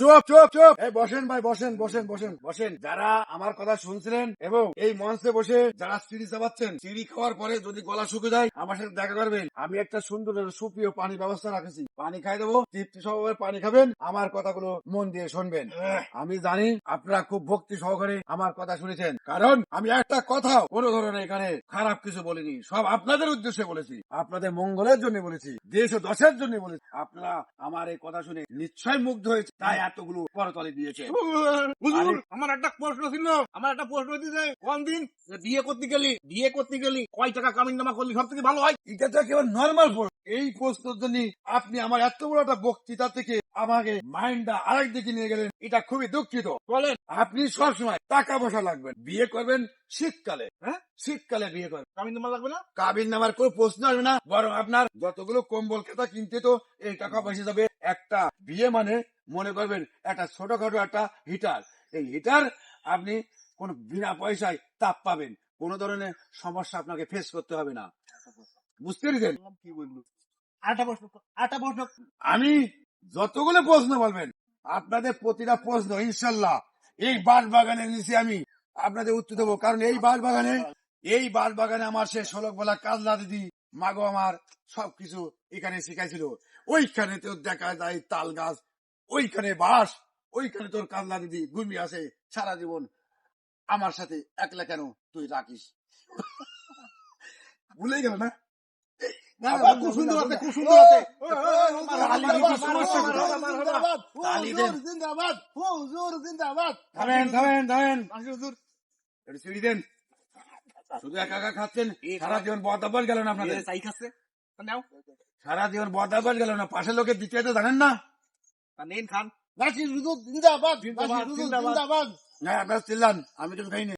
চুপ চুপ চুপ। এই বসেন ভাই বসেন বসেন বসেন বসেন। যারা আমার কথা শুনছিলেন এবং এই মঞ্চে বসে যারা সিঁড়ি চাপাচ্ছেন সিঁড়ি খাওয়ার পরে যদি গলা শুকে যায় আমার সাথে দেখা করবেন। আমি একটা সুন্দর সুপ্রিয় পানি ব্যবস্থা রাখেছি। পানি খাই দেবো তৃপ্তি সহকারে পানি খাবেন আমার কথাগুলো মন দিয়ে শুনবেন। আমি জানি আপনারা খুব ভক্তি সহকারে আমার কথা শুনেছেন কারণ আমি একটা কথা কোন ধরনের এখানে খারাপ কিছু বলিনি। সব আপনাদের উদ্দেশ্যে বলেছি আপনাদের মঙ্গলের জন্য বলেছি দেশ ও দশের জন্য বলেছি। আপনারা আমার এই কথা শুনে নিশ্চয় মুগ্ধ হয়েছে তাই এতগুলো করতলে দিয়েছে। হুজুর আমার একটা প্রশ্ন ছিল আমার একটা প্রশ্ন দিতে কোন দিন বিয়ে করতে গেলি বিয়ে করতে গেলি কয় টাকা কামিন নামা করলি সব থেকে ভালো হয়? এটা তো একেবারে নর্মাল প্রশ্ন। এই প্রশ্নের জন্য আপনি আমার এত বড় একটা বক্তৃতা থেকে আমাকে মাইন্ডটা আরেক দিকে নিয়ে গেলেন এটা খুবই দুঃখিত। বলেন আপনি সবসময় টাকা পয়সা লাগবেন বিয়ে করবেন শীতকালে হ্যাঁ? শীতকালে বিয়ে করবেন কামিন নামা লাগবে না? কাবিন নামার কোনো প্রশ্ন আসবে না বরং আপনার যতগুলো কম্বল খেতা কিনতে তো এই টাকা পয়সা যাবে। একটা বিয়ে মানে মনে করবেন একটা ছোটখাটো একটা হিটার এই হিটার আপনি কোন বিনা পয়সায় তাপ পাবেন। কোন ধরনের সমস্যা আপনাকে ফেস করতে হবে না। বুঝতে পেরেছেন? কি বলল? আটা প্রশ্ন আটা প্রশ্ন। আমি যতগুলো প্রশ্ন বলবেন আপনাদের প্রতিটা প্রশ্ন ইনশাল্লাহ এই বাস বাগানে নিচে আমি আপনাদের উত্তর দেবো। কারণ এই বাস বাগানে এই বাস বাগানে আমার সে ষোলক বেলা কাজলা দিদি মাগো আমার সবকিছু এখানে শিখাইছিল। ওইখানে তোর দেখা যায় তাল গাছ ওইখানে বাস ওইখানে তোর কাজলা দিদি ঘুমি আসে সারা জীবন। আমার সাথে একলা কেন তুই রাখিস? ভুলে গেল না আছে আছে। শুধু একা একা খাচ্ছেন? সারা জীবন বদাবাস গেল না আপনাদের? সারা জীবন বদাবাস গেল না? পাশের লোকের দিতে তো জানেন না? নেন খান। জিন্দাবাদ জিন্দাবাদ, জিন্দাবাদ। আপনার চিল্লান আমি কিছু খাইনি।